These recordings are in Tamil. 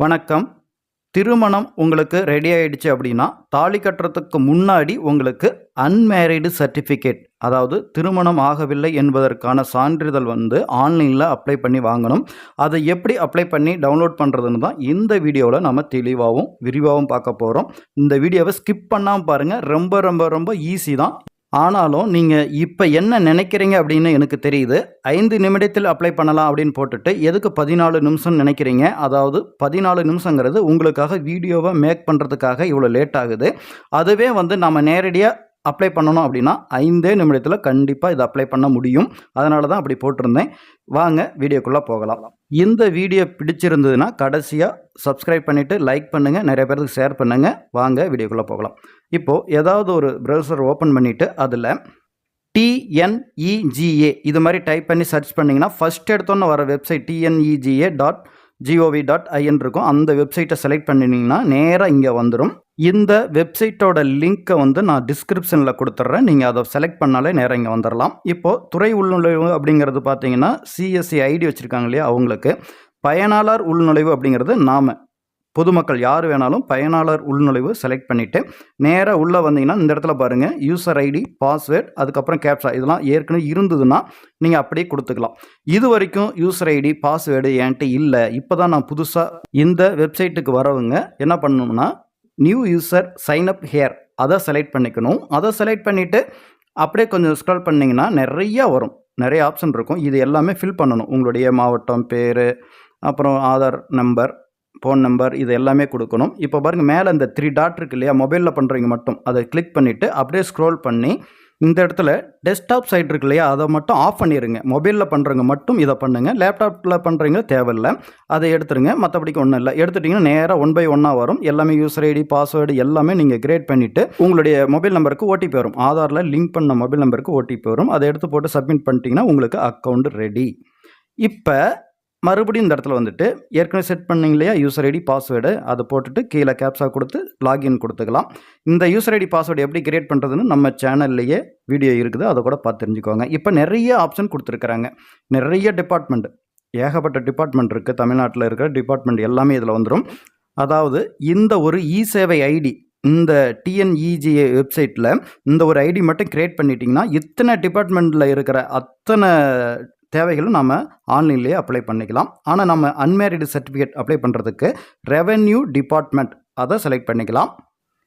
வணக்கம். திருமணம் உங்களுக்கு ரெடி ஆயிடுச்சு அப்படின்னா தாலி கட்டுறதுக்கு முன்னாடி உங்களுக்கு அன்மேரிடு சர்டிஃபிகேட் அதாவது திருமணம் ஆகவில்லை என்பதற்கான சான்றிதழ் வந்து ஆன்லைனில் அப்ளை பண்ணி வாங்கணும். அதை எப்படி அப்ளை பண்ணி டவுன்லோட் பண்ணுறதுன்னு தான் இந்த வீடியோவில் நம்ம தெளிவாகவும் விரிவாகவும் பார்க்க போகிறோம் இந்த வீடியோவை ஸ்கிப் பண்ணாமல் பாருங்கள் ரொம்ப ரொம்ப ரொம்ப ஈஸி தான். ஆனாலும் நீங்கள் இப்போ என்ன நினைக்கிறீங்க அப்படின்னு எனக்கு தெரியுது. ஐந்து நிமிடத்தில் அப்ளை பண்ணலாம் அப்படின்னு போட்டுட்டு எதுக்கு பதினாலு நிமிஷம் நினைக்கிறீங்க? அதாவது பதினாலு நிமிஷங்கிறது உங்களுக்காக வீடியோவை மேக் பண்ணுறதுக்காக இவ்வளோ லேட் ஆகுது. அதுவே வந்து நம்ம நேரடியாக அப்ளை பண்ணணும் அப்படின்னா ஐந்தே நிமிடத்தில் கண்டிப்பாக இதை அப்ளை பண்ண முடியும். அதனால தான் அப்படி போட்டிருந்தேன். வாங்க வீடியோக்குள்ளே போகலாம். இந்த வீடியோ பிடிச்சிருந்ததுன்னா கடைசியாக சப்ஸ்கிரைப் பண்ணிவிட்டு லைக் பண்ணுங்கள் நிறைய பேருக்கு ஷேர் பண்ணுங்கள் வாங்க வீடியோக்குள்ளே போகலாம். இப்போது ஏதாவது ஒரு ப்ரௌசர் ஓப்பன் பண்ணிவிட்டு அதில் டிஎன்இஜிஏ இது மாதிரி டைப் பண்ணி சர்ச் பண்ணிங்கன்னா ஃபஸ்ட் எடுத்தோன்னு வர website TNEGA dot GOV dot IN இருக்கும். அந்த வெப்சைட்டை செலக்ட் பண்ணினீங்கன்னா நேராக இங்கே வந்துடும் இந்த வெப்சைட்டோட லிங்க்கை வந்து நான் டிஸ்கிரிப்ஷனில் கொடுத்துட்றேன் நீங்கள் அதை செலக்ட் பண்ணாலே நேராக இங்கே வந்துடலாம் இப்போது துறை உள்நுழைவு அப்படிங்கிறது பார்த்தீங்கன்னா சிஎஸ்சி ஐடி வச்சுருக்காங்க இல்லையா அவங்களுக்கு. பயனாளர் உள்நுழைவு அப்படிங்கிறது நாம் பொதுமக்கள் யார் வேணாலும் பயனாளர் உள்நுழைவு செலக்ட் பண்ணிவிட்டு நேராக உள்ளே வந்தீங்கன்னா இந்த இடத்துல பாருங்கள் யூசர் ஐடி பாஸ்வேர்ட் அதுக்கப்புறம் கேப்சா இதெல்லாம் ஏற்கனவே இருந்ததுன்னா நீங்கள் அப்படியே கொடுத்துக்கலாம். இது வரைக்கும் யூசர் ஐடி பாஸ்வேர்டு என்கிட்ட இல்லை. இப்போ தான் நான் புதுசாக இந்த வெப்சைட்டுக்கு வரவங்க என்ன பண்ணணும்னா new user sign up here அதை செலக்ட் பண்ணிக்கணும். அதை செலக்ட் பண்ணிவிட்டு அப்படியே கொஞ்சம் ஸ்க்ரால் பண்ணிங்கன்னா நிறையா வரும். நிறைய ஆப்ஷன் இருக்கும். இது எல்லாமே ஃபில் பண்ணணும். உங்களுடைய மாவட்டம் பேர் அப்புறம் ஆதார் நம்பர் ஃபோன் நம்பர் இது எல்லாமே கொடுக்கணும். இப்போ பாருங்கள் மேலே இந்த த்ரீ டாட் இருக்கு இல்லையா? மொபைலில் பண்ணுறவங்க மட்டும். அதை கிளிக் பண்ணிவிட்டு அப்படியே ஸ்க்ரோல் பண்ணி இந்த இடத்துல டெஸ்க்டாப் சைட் இருக்கு இல்லையா? அதை மட்டும் ஆஃப் பண்ணிடுங்க மொபைலில் பண்ணுறவங்க மட்டும் இதை பண்ணுங்கள் லேப்டாப்பில் பண்ணுறீங்க தேவையில்லை. அதை எடுத்துருங்க. மற்றபடிக்கு ஒன்றும் இல்லை. எடுத்துட்டிங்கன்னா நேராக ஒன் பை ஒன்னாக வரும். எல்லாமே யூசர் ஐடி பாஸ்வேர்டு எல்லாமே நீங்கள் கிரியேட் பண்ணிவிட்டு உங்களுடைய மொபைல் நம்பருக்கு ஓடிபி வரும். ஆதாரில் லிங்க் பண்ண மொபைல் நம்பருக்கு ஓடிபி வரும். அதை எடுத்து போட்டு சப்மிட் பண்ணிட்டீங்கன்னா உங்களுக்கு அக்கௌண்ட் ரெடி இப்போ மறுபடியும் இந்த இடத்துல வந்துட்டு ஏற்கனவே செட் பண்ணிங்க இல்லையா? யூசர் ஐடி பாஸ்வேர்டு அதை போட்டுட்டு கீழே கேப்ஸாக கொடுத்து லாகின் கொடுத்துக்கலாம். இந்த யூசர் ஐடி பாஸ்வேர்டு எப்படி கிரியேட் பண்ணுறதுன்னு நம்ம சேனல்லையே வீடியோ இருக்குது. அதை கூட பார்த்து தெரிஞ்சுக்கோங்க. இப்போ நிறைய ஆப்ஷன் கொடுத்துருக்குறாங்க. நிறைய டிபார்ட்மெண்ட் ஏகப்பட்ட டிபார்ட்மெண்ட் இருக்குது தமிழ்நாட்டில் இருக்கிற டிபார்ட்மெண்ட் எல்லாமே இதில் வந்துடும் அதாவது இந்த ஒரு இ சேவை ஐடி இந்த டிஎன்இஜிஏ வெப்சைட்டில் இந்த ஒரு ஐடி மட்டும் கிரியேட் பண்ணிட்டீங்கன்னா இத்தனை டிபார்ட்மெண்ட்டில் இருக்கிற அத்தனை தேவைகளும் நம்ம ஆன்லைன்லேயே அப்ளை பண்ணிக்கலாம். ஆனால் நம்ம அன்மேரிடு சர்டிஃபிகேட் அப்ளை பண்ணுறதுக்கு ரெவென்யூ டிபார்ட்மெண்ட் அதை செலக்ட் பண்ணிக்கலாம்.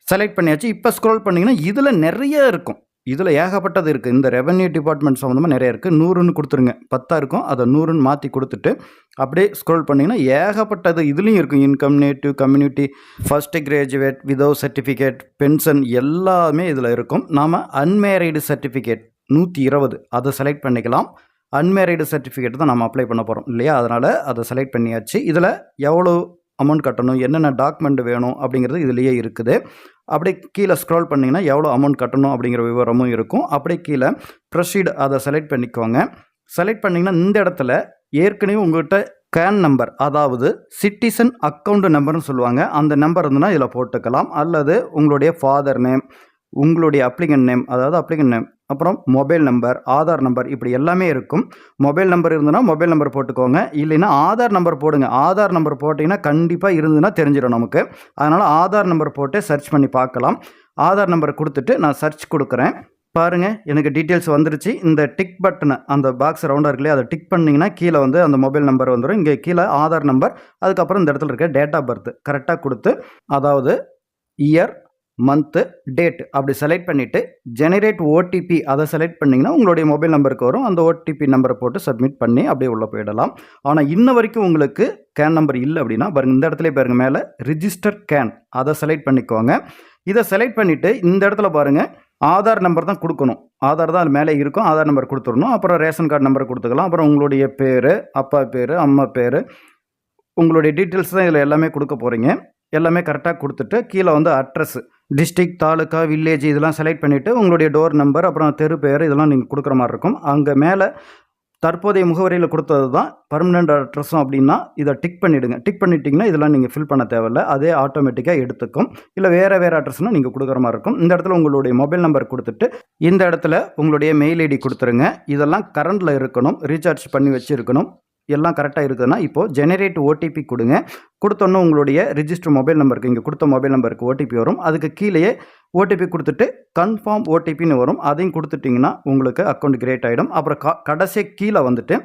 செலக்ட் பண்ணியாச்சு. இப்போ ஸ்க்ரோல் பண்ணிங்கன்னா இதில் நிறைய இருக்கும். இதில் ஏகப்பட்டது இருக்குது இந்த ரெவென்யூ டிபார்ட்மெண்ட் சம்மந்தமாக நிறைய இருக்குது நூறுன்னு கொடுத்துருங்க. பத்தாக இருக்கும். அதை நூறுன்னு மாற்றி கொடுத்துட்டு அப்படியே ஸ்க்ரோல் பண்ணிங்கன்னா ஏகப்பட்டது இதுலேயும் இருக்கும். Income native community first graduate without certificate pension எல்லாமே இதில் இருக்கும். நாம் அன்மேரிடு சர்டிஃபிகேட் நூற்றி இருபது. அதை செலக்ட் பண்ணிக்கலாம். அன்மேரிடு சர்டிஃபிகேட் தான் நம்ம அப்ளை பண்ண போகிறோம் இல்லையா? அதனால் அதை செலக்ட் பண்ணியாச்சு. இதில் எவ்வளோ அமௌண்ட் கட்டணும் என்னென்ன டாக்குமெண்ட் வேணும் அப்படிங்கிறது இதுலேயே இருக்குது. அப்படியே கீழே ஸ்க்ரால் பண்ணிங்கன்னா எவ்வளோ அமௌண்ட் கட்டணும் அப்படிங்கிற விவரமும் இருக்கும். அப்படியே கீழே ப்ரொசீட் அதை செலக்ட் பண்ணிக்கோங்க. செலக்ட் பண்ணிங்கன்னா இந்த இடத்துல ஏற்கனவே உங்கள்கிட்ட கேன் நம்பர் அதாவது சிட்டிசன் அக்கௌண்ட் நம்பர்னு சொல்லுவாங்க. அந்த நம்பர் இருந்ததுன்னா இதில் போட்டுக்கலாம். அல்லது உங்களுடைய ஃபாதர் நேம் உங்களுடைய அப்ளிகன் நேம் அதாவது அப்ளிகன் நேம் அப்புறம் மொபைல் நம்பர் ஆதார் நம்பர் இப்படி எல்லாமே இருக்கும். மொபைல் நம்பர் இருந்ததுன்னா மொபைல் நம்பர் போட்டுக்கோங்க. இல்லைன்னா ஆதார் நம்பர் போடுங்க. ஆதார் நம்பர் போட்டிங்கன்னா கண்டிப்பாக இருந்ததுன்னா தெரிஞ்சிடும் நமக்கு. அதனால் ஆதார் நம்பர் போட்டு சர்ச் பண்ணி பார்க்கலாம். ஆதார் நம்பர் கொடுத்துட்டு நான் சர்ச் கொடுக்குறேன். பாருங்கள் எனக்கு டீட்டெயில்ஸ் வந்துருச்சு. இந்த டிக் பட்டனை அந்த பாக்ஸ் ரவுண்டாக இருக்குல்லையே அதை டிக் பண்ணிங்கன்னா கீழே வந்து அந்த மொபைல் நம்பர் வந்துடும் இங்கே கீழே ஆதார் நம்பர் அதுக்கப்புறம் இந்த இடத்துல இருக்க டேட் ஆஃப் பர்த் கரெக்டாக கொடுத்து அதாவது இயர் மந்த்து டேட் அப்படி செலக்ட் பண்ணிவிட்டு ஜெனரேட் ஓடிபி அதை செலக்ட் பண்ணிங்கன்னா உங்களுடைய மொபைல் நம்பருக்கு வரும். அந்த ஓடிபி நம்பரை போட்டு சப்மிட் பண்ணி அப்படியே உள்ளே போயிடலாம். ஆனால் இன்ன வரைக்கும் உங்களுக்கு கேன் நம்பர் இல்லை அப்படின்னா பாருங்கள் இந்த இடத்துல பாருங்கள் மேலே ரிஜிஸ்டர் கேன் அதை செலக்ட் பண்ணிக்கோங்க. இதை செலக்ட் பண்ணிவிட்டு இந்த இடத்துல பாருங்கள் ஆதார் நம்பர் தான் கொடுக்கணும். ஆதார் தான் அது மேலே இருக்கும் ஆதார் நம்பர் கொடுத்துடணும். அப்புறம் ரேஷன் கார்டு நம்பர் கொடுத்துக்கலாம். அப்புறம் உங்களுடைய பேர் அப்பா பேர் அம்மா பேர் உங்களுடைய டீட்டெயில்ஸ் தான் இதில் எல்லாமே கொடுக்க போகிறீங்க எல்லாமே கரெக்டாக கொடுத்துட்டு கீழே வந்து அட்ரஸ் டிஸ்ட்ரிக் தாலுக்கா வில்லேஜ் இதெல்லாம் செலக்ட் பண்ணிவிட்டு உங்களுடைய டோர் நம்பர் அப்புறம் தெரு பெயர் இதெல்லாம் நீங்கள் கொடுக்குற மாதிரி இருக்கும். அங்கே மேலே தற்போதைய முகவரியில் கொடுத்தது தான் பர்மனெண்ட் அட்ரஸும் அப்படின்னா இதை டிக் பண்ணிவிடுங்க டிக் பண்ணிட்டீங்கன்னா இதெல்லாம் நீங்கள் ஃபில் பண்ண தேவையில்ல. அதே ஆட்டோமேட்டிக்காக எடுத்துக்கும். இல்லை வேறு வேறு அட்ரஸ்னால் நீங்கள் கொடுக்குற மாதிரி இருக்கும். இந்த இடத்துல உங்களுடைய மொபைல் நம்பர் கொடுத்துட்டு இந்த இடத்துல உங்களுடைய மெயில் ஐடி கொடுத்துருங்க. இதெல்லாம் கரண்டில் இருக்கணும். ரீசார்ஜ் பண்ணி வச்சுருக்கணும். எல்லாம் கரெக்டாக இருக்குதுன்னா இப்போது ஜெனரேட் ஓடிபி கொடுங்க. கொடுத்தோன்னே உங்களுடைய ரிஜிஸ்டர் மொபைல் நம்பருக்கு இங்கே கொடுத்த மொபைல் நம்பருக்கு ஓடிபி வரும். அதுக்கு கீழேயே ஓடிபி கொடுத்துட்டு கன்ஃபார்ம் ஓடிபின்னு வரும். அதையும் கொடுத்துட்டிங்கன்னா உங்களுக்கு அக்கௌண்ட் கிரியேட் ஆகிடும் அப்புறம் க கடைசி கீழே வந்துட்டு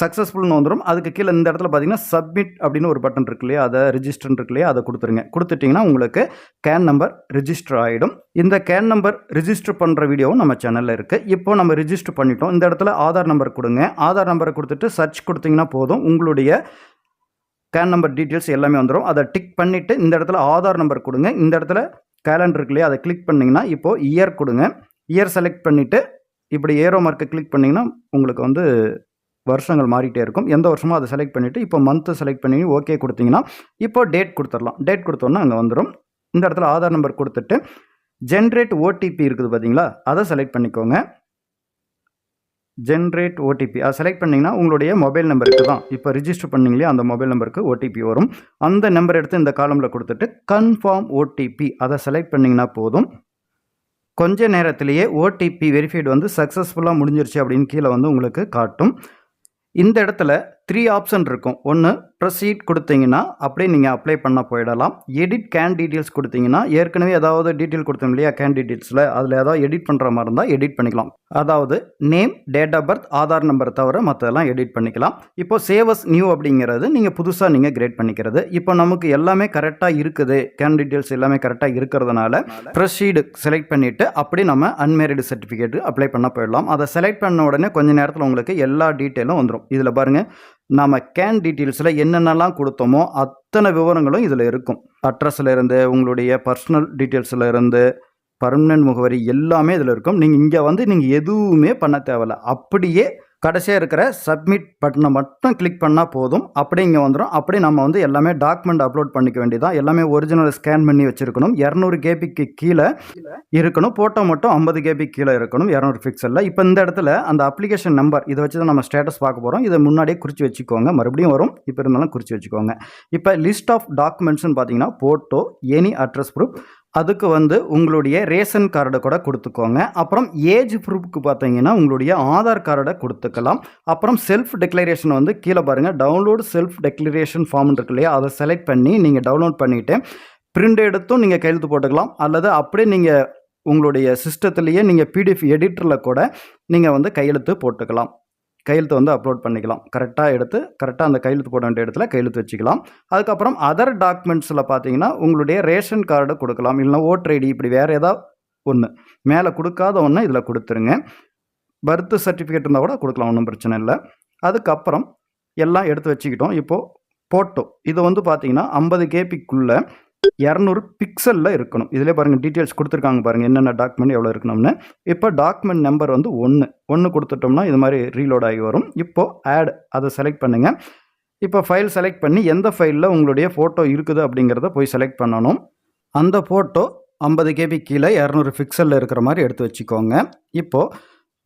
சக்ஸஸ்ஃபுல்னு வந்துடும் அதுக்கு கீழே இந்த இடத்துல பார்த்தீங்கன்னா சப்மிட் அப்படின்னு ஒரு பட்டன் இருக்கு இல்லையா? அதை ரிஜிஸ்டர்னு இருக்கு இல்லையா? அதை கொடுத்துருங்க. கொடுத்துட்டிங்கன்னா உங்களுக்கு கேன் நம்பர் ரிஜிஸ்டர் ஆகிடும் இந்த கேன் நம்பர் ரிஜிஸ்டர் பண்ணுற வீடியோவும் நம்ம சேனலில் இருக்குது இப்போ நம்ம ரிஜிஸ்டர் பண்ணிட்டோம். இந்த இடத்துல ஆதார் நம்பர் கொடுங்க. ஆதார் நம்பரை கொடுத்துட்டு சர்ச் கொடுத்தீங்கன்னா போதும். உங்களுடைய கேன் நம்பர் டீட்டெயில்ஸ் எல்லாமே வந்துடும் அதை டிக் பண்ணிவிட்டு இந்த இடத்துல ஆதார் நம்பர் கொடுங்க. இந்த இடத்துல கேலண்டர் இருக்கு இல்லையா? அதை கிளிக் பண்ணிங்கன்னா இப்போது இயர் கொடுங்க. இயர் செலக்ட் பண்ணிவிட்டு இப்படி ஏரோ மார்க்கை கிளிக் பண்ணிங்கன்னா உங்களுக்கு வந்து வருஷங்கள் மாறிட்டே இருக்கும். எந்த வருஷமோ அதை செலக்ட் பண்ணிவிட்டு இப்போ மந்த்து செலக்ட் பண்ணி ஓகே கொடுத்தீங்கன்னா இப்போ டேட் கொடுத்துடலாம். டேட் கொடுத்தோன்னா அங்கே வந்துடும் இந்த இடத்துல ஆதார் நம்பர் கொடுத்துட்டு ஜென்ரேட் ஓடிபி இருக்குது பார்த்தீங்களா அதை செலக்ட் பண்ணிக்கோங்க. ஜென்ரேட் ஓடிபி அதை செலக்ட் பண்ணிங்கன்னா உங்களுடைய மொபைல் நம்பருக்கு தான். இப்போ ரிஜிஸ்டர் பண்ணிங்களே அந்த மொபைல் நம்பருக்கு ஓடிபி வரும். அந்த நம்பர் எடுத்து இந்த காலமில் கொடுத்துட்டு கன்ஃபார்ம் ஓடிபி அதை செலக்ட் பண்ணிங்கன்னா போதும். கொஞ்ச நேரத்திலேயே ஓடிபி வெரிஃபைடு வந்து சக்ஸஸ்ஃபுல்லாக முடிஞ்சிருச்சு அப்படின்னு கீழே வந்து உங்களுக்கு காட்டும். இந்த இடத்துல த்ரீ ஆப்ஷன் இருக்கும். ஒன்று ப்ரொசீட் கொடுத்தீங்கன்னா அப்படியே நீங்கள் அப்ளை பண்ண போயிடலாம். எடிட் கேன் டீட்டெயில்ஸ் கொடுத்தீங்கன்னா ஏற்கனவே ஏதாவது டீட்டெயில் கொடுத்தோம் இல்லையா கேன் டீட்டெயில்ஸில் அதில் ஏதாவது எடிட் பண்ணுற மாதிரி இருந்தால் எடிட் பண்ணிக்கலாம். அதாவது name date of birth Aadhaar number தவிர மற்றதெல்லாம் எடிட் பண்ணிக்கலாம். இப்போ சேவஸ் நியூ அப்படிங்கிறது நீங்கள் புதுசாக நீங்கள் கிரியேட் பண்ணிக்கிறது. இப்போ நமக்கு எல்லாமே கரெக்டாக இருக்குது. கேன் டீட்டெயில்ஸ் எல்லாமே கரெக்டாக இருக்கிறதுனால ப்ரொசீடு செலக்ட் பண்ணிவிட்டு அப்படி நம்ம அன்மேரிடு சர்டிஃபிகேட்டு அப்ளை பண்ண போயிடலாம். அதை செலக்ட் பண்ண உடனே கொஞ்ச நேரத்தில் உங்களுக்கு எல்லா டீட்டெயிலும் வந்துடும் இதில் பாருங்கள் நம்ம கேன் டீட்டெயில்ஸில் என்னென்னலாம் கொடுத்தோமோ அத்தனை விவரங்களும் இதில் இருக்கும். அட்ரஸில் இருந்து உங்களுடைய பர்சனல் டீட்டெயில்ஸில் இருந்து பர்மனன்ட் முகவரி எல்லாமே இதில் இருக்கும். நீங்கள் இங்கே வந்து நீங்கள் எதுவுமே பண்ண தேவையில்ல. அப்படியே கடைசியாக இருக்கிற சப்மிட் பட்டனை மட்டும் கிளிக் பண்ணால் போதும். அப்படியே இங்கே வந்துடும் அப்படியே நம்ம வந்து எல்லாமே டாக்குமெண்ட் அப்லோட் பண்ணிக்க வேண்டியதான் எல்லாமே ஒரிஜினல் ஸ்கேன் பண்ணி வச்சுருக்கணும். இரநூறு கேபிக்கு கீழே இருக்கணும். ஃபோட்டோ மட்டும் ஐம்பது கேபி கீழே இருக்கணும். இரநூறு பிக்சலில் இப்போ இந்த இடத்துல அந்த அப்ளிகேஷன் நம்பர் இதை வச்சு தான் நம்ம ஸ்டேட்டஸ் பார்க்க போகிறோம் இதை முன்னாடியே குறித்து வச்சுக்கோங்க. மறுபடியும் வரும். இப்போ இருந்தாலும் குறித்து வச்சுக்கோங்க. இப்போ லிஸ்ட் ஆஃப் டாக்குமெண்ட்ஸ்னு பார்த்தீங்கன்னா ஃபோட்டோ எனி அட்ரஸ் ப்ரூஃப் அதுக்கு வந்து உங்களுடைய ரேஷன் கார்டை கூட கொடுத்துக்கோங்க. அப்புறம் ஏஜ் ப்ரூஃப்க்கு பார்த்தீங்கன்னா உங்களுடைய ஆதார் கார்டை கொடுத்துக்கலாம். அப்புறம் செல்ஃப் டெக்ளரேஷன் வந்து கீழே பாருங்கள் டவுன்லோடு செல்ஃப் டெக்ளரேஷன் ஃபார்ம் இருக்கு இல்லையா? அதை செலக்ட் பண்ணி நீங்கள் டவுன்லோட் பண்ணிவிட்டு பிரிண்ட் எடுத்தும் நீங்கள் கையெழுத்து போட்டுக்கலாம். அல்லது அப்படியே நீங்கள் உங்களுடைய சிஸ்டத்துலேயே நீங்கள் பிடிஎஃப் எடிட்டரில் கூட நீங்கள் வந்து கையெழுத்து போட்டுக்கலாம். கையெழுத்து வந்து அப்லோட் பண்ணிக்கலாம். கரெக்டாக எடுத்து கரெக்டாக அந்த கையெழுத்து போட வேண்டிய இடத்துல கையெழுத்து வச்சுக்கலாம். அதுக்கப்புறம் அதர் டாக்குமெண்ட்ஸில் பார்த்தீங்கன்னா உங்களுடைய ரேஷன் கார்டு கொடுக்கலாம். இல்லைனா ஓட்டர் ஐடி இப்படி வேறு ஏதாவது ஒன்று மேலே கொடுக்காத ஒன்று இதில் கொடுத்துருங்க. பர்த் சர்டிஃபிகேட் இருந்தால் கூட கொடுக்கலாம் ஒன்றும் பிரச்சனை இல்லை. அதுக்கப்புறம் எல்லாம் எடுத்து வச்சுக்கிட்டோம். இப்போது ஃபோட்டோ இது வந்து பார்த்தீங்கன்னா ஐம்பது கேபிக்குள்ளே இரநூறு பிக்சலில் இருக்கணும். இதில் பாருங்கள் டீட்டெயில்ஸ் கொடுத்துருக்காங்க பாருங்கள் என்னென்ன டாக்குமெண்ட் எவ்வளோ இருக்கணும்னு. இப்போ டாக்குமெண்ட் நம்பர் வந்து ஒன்று ஒன்று கொடுத்துட்டோம்னா இது மாதிரி ரீலோட் ஆகி வரும். இப்போது ஆட் அதை செலக்ட் பண்ணுங்கள் இப்போ ஃபைல் செலக்ட் பண்ணி எந்த ஃபைலில் உங்களுடைய ஃபோட்டோ இருக்குது அப்படிங்கிறத போய் செலக்ட் பண்ணணும். அந்த ஃபோட்டோ ஐம்பது கேபி கீழே இரநூறு பிக்சலில் இருக்கிற மாதிரி எடுத்து வச்சுக்கோங்க. இப்போது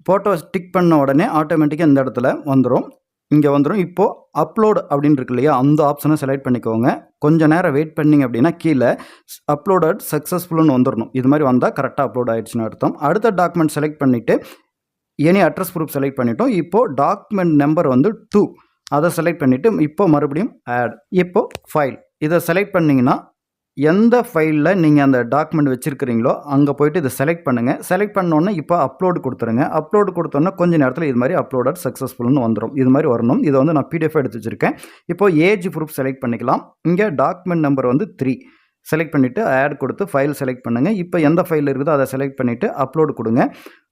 ஃபோட்டோ டிக் பண்ண உடனே ஆட்டோமேட்டிக்காக இந்த இடத்துல வந்துடும் இங்கே வந்துடும் இப்போது அப்லோடு அப்படின்னு இருக்கு இல்லையா? அந்த ஆப்ஷனை செலக்ட் பண்ணிக்கோங்க. கொஞ்சம் நேரம் வெயிட் பண்ணிங்க அப்படின்னா கீழே அப்லோடட் சக்ஸஸ்ஃபுல்னு வந்துடணும் இது மாதிரி வந்தால் கரெக்டாக அப்லோட் ஆகிடுச்சுன்னு அர்த்தம். அடுத்த டாக்குமெண்ட் செலக்ட் பண்ணிவிட்டு எனி அட்ரஸ் ப்ரூஃப் செலக்ட் பண்ணிட்டோம். இப்போது டாக்குமெண்ட் நம்பர் வந்து டூ அதை செலக்ட் பண்ணிவிட்டு இப்போ மறுபடியும் ஆட் இப்போது ஃபைல் இதை செலக்ட் பண்ணிங்கன்னா எந்த ஃபைலில் நீங்கள் அந்த டாக்குமெண்ட் வச்சுருக்கிறீங்களோ அங்கே போயிட்டு இதை செலக்ட் பண்ணுங்கள் செலக்ட் பண்ணோன்னே இப்போ அப்லோடு கொடுத்துருங்க. அப்லோடு கொடுத்தோன்னே கொஞ்ச நேரத்தில் இது மாதிரி அப்லோடட் சக்ஸஸ்ஃபுல்னு வந்துடும் இது மாதிரி வரணும். இதை வந்து நான் பிடிஎஃப் எடுத்து வச்சுருக்கேன். இப்போ ஏஜ் ப்ரூஃப் செலக்ட் பண்ணிக்கலாம். இங்கே டாக்குமெண்ட் நம்பர் வந்து த்ரீ செலக்ட் பண்ணிவிட்டு ஆட் கொடுத்து ஃபைல் செலக்ட் பண்ணுங்கள் இப்போ எந்த ஃபைல் இருக்குதோ அதை செலக்ட் பண்ணிவிட்டு அப்லோடு கொடுங்க.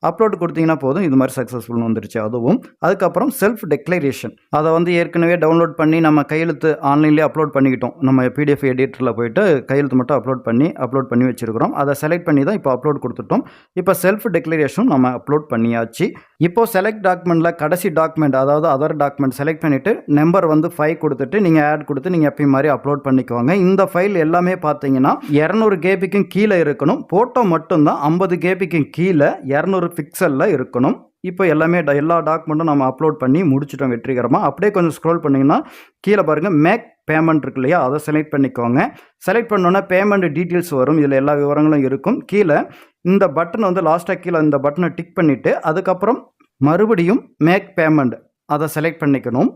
அப்லோடு கொடுத்தீங்கன்னா போதும். இது மாதிரி சக்ஸஸ்ஃபுல்னு வந்துருச்சு அதுவும். அதுக்கப்புறம் செல்ஃப் டெக்ளரேஷன் அதை வந்து ஏற்கனவே டவுன்லோட் பண்ணி நம்ம கையெழுத்து ஆன்லைன்லேயே அப்லோட் பண்ணிக்கிட்டோம். நம்ம பிடிஎஃப் எடிட்டரில் போயிட்டு கையெழுத்து மட்டும் அப்லோட் பண்ணி அப்லோட் பண்ணி வச்சுருக்கிறோம். அதை செலக்ட் பண்ணி தான் இப்போ அப்லோட் கொடுத்துட்டோம். இப்போ செல்ஃப் டெக்ளரேஷன் நம்ம அப்லோட் பண்ணியாச்சு. இப்போ செலக்ட் டாக்குமெண்ட்டில் கடைசி டாக்குமெண்ட் அதாவது அதர் டாக்குமெண்ட் செலக்ட் பண்ணிவிட்டு நம்பர் வந்து ஃபைவ் கொடுத்துட்டு நீங்கள் ஆட் கொடுத்து நீங்கள் எப்பயும் மாதிரி அப்லோட் பண்ணிக்கோங்க. இந்த ஃபைல் எல்லாமே பார்த்தீங்கன்னா இரநூறு கேபிக்கும் கீழே இருக்கணும். ஃபோட்டோ மட்டும்தான் ஐம்பது கேபிக்கும் கீழே இரநூறு பிக்சலில் இருக்கணும். இப்போ எல்லாமே ட- எல்லா டாக்குமெண்ட்டும் நம்ம அப்லோட் பண்ணி முடிச்சிட்டோம் வெற்றிகரமாக அப்படியே கொஞ்சம் ஸ்க்ரோல் பண்ணிங்கன்னா கீழே பாருங்கள் மேக் பேமெண்ட் இருக்கு இல்லையா? அதை செலக்ட் பண்ணிக்கோங்க. செலக்ட் பண்ணோன்னே பேமெண்ட் டீட்டெயில்ஸ் வரும். இதில் எல்லா விவரங்களும் இருக்கும். கீழே இந்த பட்டன் வந்து லாஸ்ட்டாக கீழே இந்த பட்டனை டிக் பண்ணிவிட்டு அதுக்கப்புறம் மறுபடியும் மேக் பேமெண்ட் அதை செலக்ட் பண்ணிக்கணும்.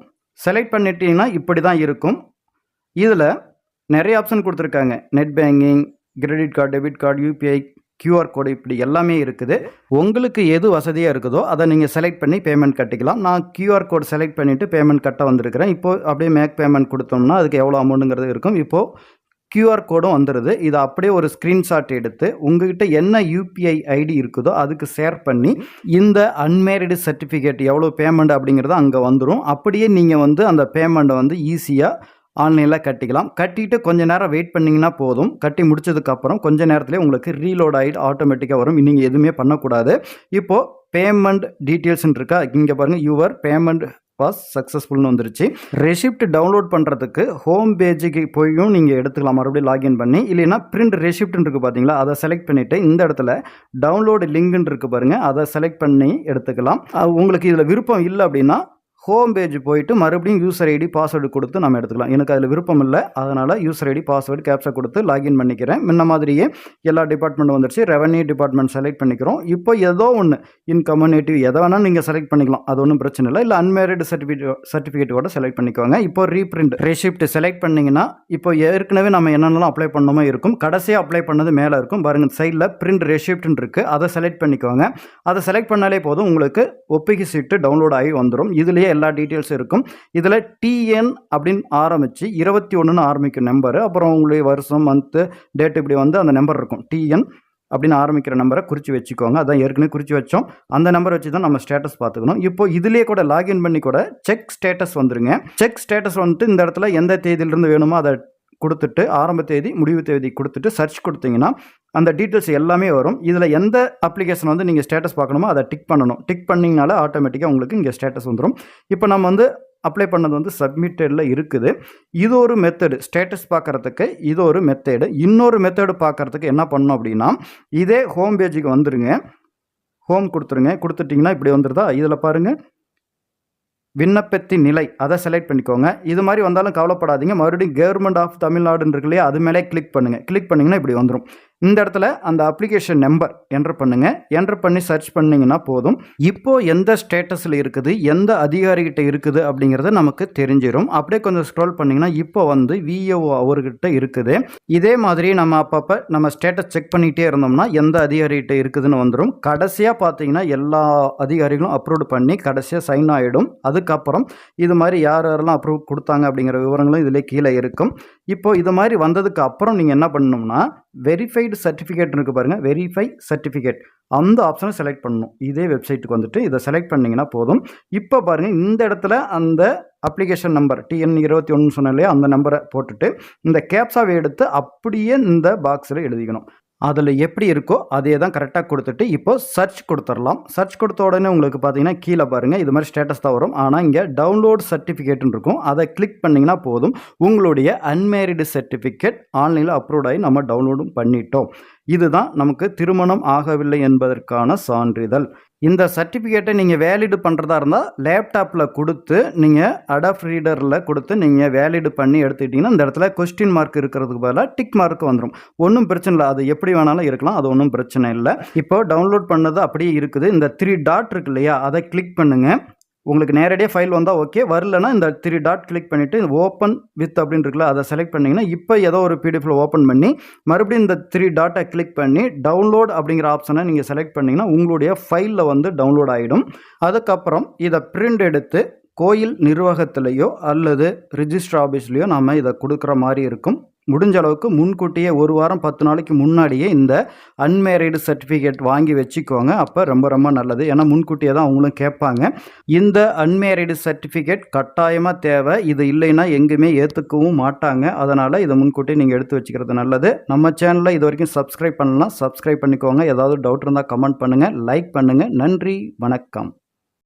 செலக்ட் பண்ணிட்டீங்கன்னா இப்படி தான் இருக்கும். இதில் நிறைய ஆப்ஷன் கொடுத்துருக்காங்க. Net banking credit card debit card UPI QR code இப்படி எல்லாமே இருக்குது. உங்களுக்கு எது வசதியாக இருக்குதோ அதை நீங்கள் செலக்ட் பண்ணி பேமெண்ட் கட்டிக்கலாம். நான் கியூஆர் கோடு செலக்ட் பண்ணிவிட்டு பேமெண்ட் கட்ட வந்திருக்கிறேன். இப்போது அப்படியே மேக் பேமெண்ட் கொடுத்தோம்னா அதுக்கு எவ்வளோ அமௌண்ட்டுங்கிறது இருக்கும். இப்போது கியூஆர் கோடும் வந்துடுது இதை அப்படியே ஒரு ஸ்க்ரீன்ஷாட் எடுத்து உங்ககிட்ட என்ன யூபிஐ ஐடி இருக்குதோ அதுக்கு ஷேர் பண்ணி இந்த அன்மேரிடு சர்டிஃபிகேட் எவ்வளோ பேமெண்ட் அப்படிங்கிறது அங்கே வந்துடும் அப்படியே நீங்கள் வந்து அந்த பேமெண்ட்டை வந்து ஈஸியாக ஆன்லைனில் கட்டிக்கலாம். கட்டிட்டு கொஞ்ச நேரம் வெயிட் பண்ணிங்கன்னா போதும். கட்டி முடிச்சதுக்கப்புறம் கொஞ்ச நேரத்துலேயே உங்களுக்கு ரீலோட் ஆகிட்டு ஆட்டோமேட்டிக்காக வரும். நீங்கள் எதுவுமே பண்ணக்கூடாது. இப்போது பேமெண்ட் டீட்டெயில்ஸ்ன்னு இருக்கா? இங்கே பாருங்கள் யுவர் பேமெண்ட் பாஸ் சக்ஸஸ்ஃபுல்னு வந்துருச்சு. ரெசிப்ட் டவுன்லோட் பண்ணுறதுக்கு ஹோம் பேஜுக்கு போயும் நீங்கள் எடுத்துக்கலாம். மறுபடியும் லாகின் பண்ணி இல்லைன்னா பிரிண்ட் ரெசிப்ட்னு இருக்குது பார்த்தீங்களா அதை செலக்ட் பண்ணிவிட்டு இந்த இடத்துல டவுன்லோடு லிங்க்னு இருக்குது பாருங்கள் அதை செலக்ட் பண்ணி எடுத்துக்கலாம். உங்களுக்கு இதில் விருப்பம் இல்லை அப்படின்னா ஹோம் பேஜ் போயிட்டு மறுபடியும் யூசர் ஐடி பாஸ்வேர்டு கொடுத்து நம்ம எடுத்துக்கலாம். எனக்கு அதில் விருப்பம் இல்லை. அதனால் யூசர் ஐடி பாஸ்வேர்டு கேப்சா கொடுத்து லாகின் பண்ணிக்கிறேன். முன்ன மாதிரியே எல்லா டிபார்ட்மெண்ட் வந்துடுச்சு ரெவன்யூ டிபார்ட்மெண்ட் செலக்ட் பண்ணிக்கிறோம். இப்போ ஏதோ ஒன்று இன் கம்யூனிட்டிவ் எதை வேணால் நீங்கள் செலக்ட் பண்ணிக்கலாம். அது ஒன்றும் பிரச்சனை இல்லை. இல்லை அன்மேரிடு சர்டிஃபிகேட் சர்டிஃபிகேட் கூட செலக்ட் பண்ணிக்கோங்க. இப்போ ரீப்ரிண்ட் ரெசிப்ட் செலக்ட் பண்ணிங்கன்னா இப்போ ஏற்கனவே நம்ம என்னென்னலாம் அப்ளை பண்ணணுமோ இருக்கும். கடைசியாக அப்ளை பண்ணது மேலே இருக்கும். பாருங்கள் சைடில் பிரிண்ட் ரெசிப்ட்னு இருக்குது அதை செலக்ட் பண்ணிக்கோங்க. அதை செலக்ட் பண்ணாலே போதும். உங்களுக்கு ஒப்பிகை சீட்டு டவுன்லோட் ஆகி வந்துடும் இதுலேயே எல்லா டீட்டெயில்ஸும் இருக்கும். இதில் டிஎன் அப்படின்னு ஆரம்பித்து இருபத்தி ஒன்றுன்னு ஆரம்பிக்கும் நம்பரு அப்புறம் உங்களுடைய வருஷம் மந்த்து டேட் இப்படி வந்து அந்த நம்பர் இருக்கும். டிஎன் அப்படின்னு ஆரம்பிக்கிற நம்பரை குறித்து வச்சுக்கோங்க. அதான் ஏற்கனவே குறித்து வச்சோம். அந்த நம்பர் வச்சு தான் நம்ம ஸ்டேட்டஸ் பார்த்துக்கணும். இப்போ இதுலேயே கூட லாகின் பண்ணி கூட செக் ஸ்டேட்டஸ் வந்துருங்க. செக் ஸ்டேட்டஸ் வந்துட்டு இந்த இடத்துல எந்த தேதியிலிருந்து வேணுமோ அதை கொடுத்துட்டு ஆரம்ப தேதி முடிவு தேதி கொடுத்துட்டு சர்ச் கொடுத்தீங்கன்னா அந்த டீட்டெயில்ஸ் எல்லாமே வரும். இதில் எந்த அப்ளிகேஷன் வந்து நீங்கள் ஸ்டேட்டஸ் பார்க்கணுமோ அதை டிக் பண்ணணும். டிக் பண்ணிங்கனால ஆட்டோமேட்டிக்காக உங்களுக்கு இங்கே ஸ்டேட்டஸ் வந்துடும் இப்போ நம்ம வந்து அப்ளை பண்ணது வந்து சப்மிட்டடில் இருக்குது. இது ஒரு மெத்தடு ஸ்டேட்டஸ் பார்க்குறதுக்கு இது ஒரு மெத்தேடு இன்னொரு மெத்தேடு பார்க்குறதுக்கு என்ன பண்ணணும் அப்படின்னா இதே ஹோம் பேஜுக்கு வந்துடுங்க ஹோம் கொடுத்துருங்க. கொடுத்துட்டிங்கன்னா இப்படி வந்துருதா? இதில் பாருங்கள் விண்ணப்பத்தின் நிலை அதை செலக்ட் பண்ணிக்கோங்க. இது மாதிரி வந்தாலும் கவலைப்படாதீங்க. மறுபடியும் கவர்மெண்ட் ஆஃப் தமிழ்நாடுன்னு இருக்கு இல்லையா அது மேலே கிளிக் பண்ணுங்கள் கிளிக் பண்ணிங்கன்னா இப்படி வந்துடும் இந்த இடத்துல அந்த அப்ளிகேஷன் நம்பர் என்டர் பண்ணுங்கள் என்டர் பண்ணி சர்ச் பண்ணிங்கன்னா போதும். இப்போ எந்த ஸ்டேட்டஸில் இருக்குது எந்த அதிகாரிகிட்ட இருக்குது அப்படிங்கிறது நமக்கு தெரிஞ்சிடும் அப்படியே கொஞ்சம் ஸ்க்ரோல் பண்ணிங்கன்னா இப்போ வந்து விஏஓ அவர்கிட்ட இருக்குது. இதே மாதிரி நம்ம அப்பப்போ நம்ம ஸ்டேட்டஸ் செக் பண்ணிகிட்டே இருந்தோம்னா எந்த அதிகாரிகிட்ட இருக்குதுன்னு வந்துடும் கடைசியாக பார்த்தீங்கன்னா எல்லா அதிகாரிகளும் அப்ரூவ் பண்ணி கடைசியாக சைன் ஆகிடும் அதுக்கப்புறம் இது மாதிரி யார் யாரெல்லாம் அப்ரூவ் கொடுத்தாங்க அப்படிங்கிற விவரங்களும் இதில் கீழே இருக்கும். இப்போ இது மாதிரி வந்ததுக்கு அப்புறம் நீங்கள் என்ன பண்ணணும்னா வெரிஃபைட் சர்டிஃபிகேட் இருக்குது பாருங்கள் வெரிஃபை சர்டிஃபிகேட் அந்த ஆப்ஷனை செலக்ட் பண்ணணும். இதே வெப்சைட்டுக்கு வந்துட்டு இதை செலக்ட் பண்ணிங்கன்னா போதும். இப்போ பாருங்கள் இந்த இடத்துல அந்த அப்ளிகேஷன் நம்பர் டிஎன் இருபத்தி ஒன்று சொன்னாலே அந்த நம்பரை போட்டுட்டு இந்த கேப்ஸாவை எடுத்து அப்படியே இந்த பாக்ஸில் எழுதிக்கணும். அதில் எப்படி இருக்கோ அதே தான் கரெக்டாக கொடுத்துட்டு இப்போ சர்ச் கொடுத்துடலாம். சர்ச் கொடுத்த உடனே உங்களுக்கு பார்த்தீங்கன்னா கீழே பாருங்கள் இது மாதிரி ஸ்டேட்டஸ் தான் வரும். ஆனால் இங்கே டவுன்லோட் சர்டிஃபிகேட்னு இருக்கும். அதை கிளிக் பண்ணிங்கன்னா போதும். உங்களுடைய அன்மேரிடு சர்டிஃபிகேட் ஆன்லைனில் அப்ரூவ் ஆகி நம்ம டவுன்லோடும் பண்ணிட்டோம். இதுதான் நமக்கு திருமணம் ஆகவில்லை என்பதற்கான சான்றிதழ். இந்த சர்டிஃபிகேட்டை நீங்கள் வேலிடு பண்ணுறதா இருந்தால் லேப்டாப்பில் கொடுத்து நீங்கள் அடாப் ரீடரில் கொடுத்து நீங்கள் வேலிடு பண்ணி எடுத்துக்கிட்டிங்கன்னா இந்த இடத்துல கொஸ்டின் மார்க் இருக்கிறதுக்கு பதிலாக டிக் மார்க் வந்துடும் ஒன்றும் பிரச்சனை இல்லை. அது எப்படி வேணாலும் இருக்கலாம். அது ஒன்றும் பிரச்சனை இல்லை. இப்போ டவுன்லோட் பண்ணது அப்படியே இருக்குது. இந்த த்ரீ டாட் இருக்கு இல்லையா? அதை கிளிக் பண்ணுங்கள் உங்களுக்கு நேரடியாக ஃபைல் வந்தால் ஓகே வரலன்னா இந்த த்ரீ டாட் கிளிக் பண்ணிவிட்டு ஓப்பன் வித் அப்படின்னு இருக்குல்ல அதை செலக்ட் பண்ணிங்கன்னா இப்போ ஏதோ ஒரு பிடிஎஃப்ல ஓப்பன் பண்ணி மறுபடியும் இந்த த்ரீ டாட்டை கிளிக் பண்ணி டவுன்லோட் அப்படிங்கிற ஆப்ஷனை நீங்கள் செலக்ட் பண்ணிங்கன்னா உங்களுடைய ஃபைலில் வந்து டவுன்லோட் ஆகிடும் அதுக்கப்புறம் இதை பிரிண்ட் எடுத்து கோயில் நிர்வாகத்திலேயோ அல்லது ரிஜிஸ்டர் ஆஃபீஸ்லேயோ நாம் இதை கொடுக்குற மாதிரி இருக்கும். முடிஞ்ச அளவுக்கு முன்கூட்டியே ஒரு வாரம் பத்து நாளைக்கு முன்னாடியே இந்த அன்மேரிடு சர்டிஃபிகேட் வாங்கி வச்சுக்கோங்க. அப்போ ரொம்ப ரொம்ப நல்லது. ஏன்னா முன்கூட்டியே தான் அவங்களும் கேட்பாங்க. இந்த அன்மேரிடு சர்டிஃபிகேட் கட்டாயமாக தேவை. இது இல்லைன்னா எங்கேயுமே ஏற்றுக்கவும் மாட்டாங்க. அதனால் இதை முன்கூட்டியே நீங்கள் எடுத்து வச்சுக்கிறது நல்லது. நம்ம சேனலில் இது வரைக்கும் சப்ஸ்கிரைப் பண்ணலாம் சப்ஸ்கிரைப் பண்ணிக்கோங்க. ஏதாவது டவுட் இருந்தால் கமெண்ட் பண்ணுங்கள் லைக் பண்ணுங்கள் நன்றி. வணக்கம்.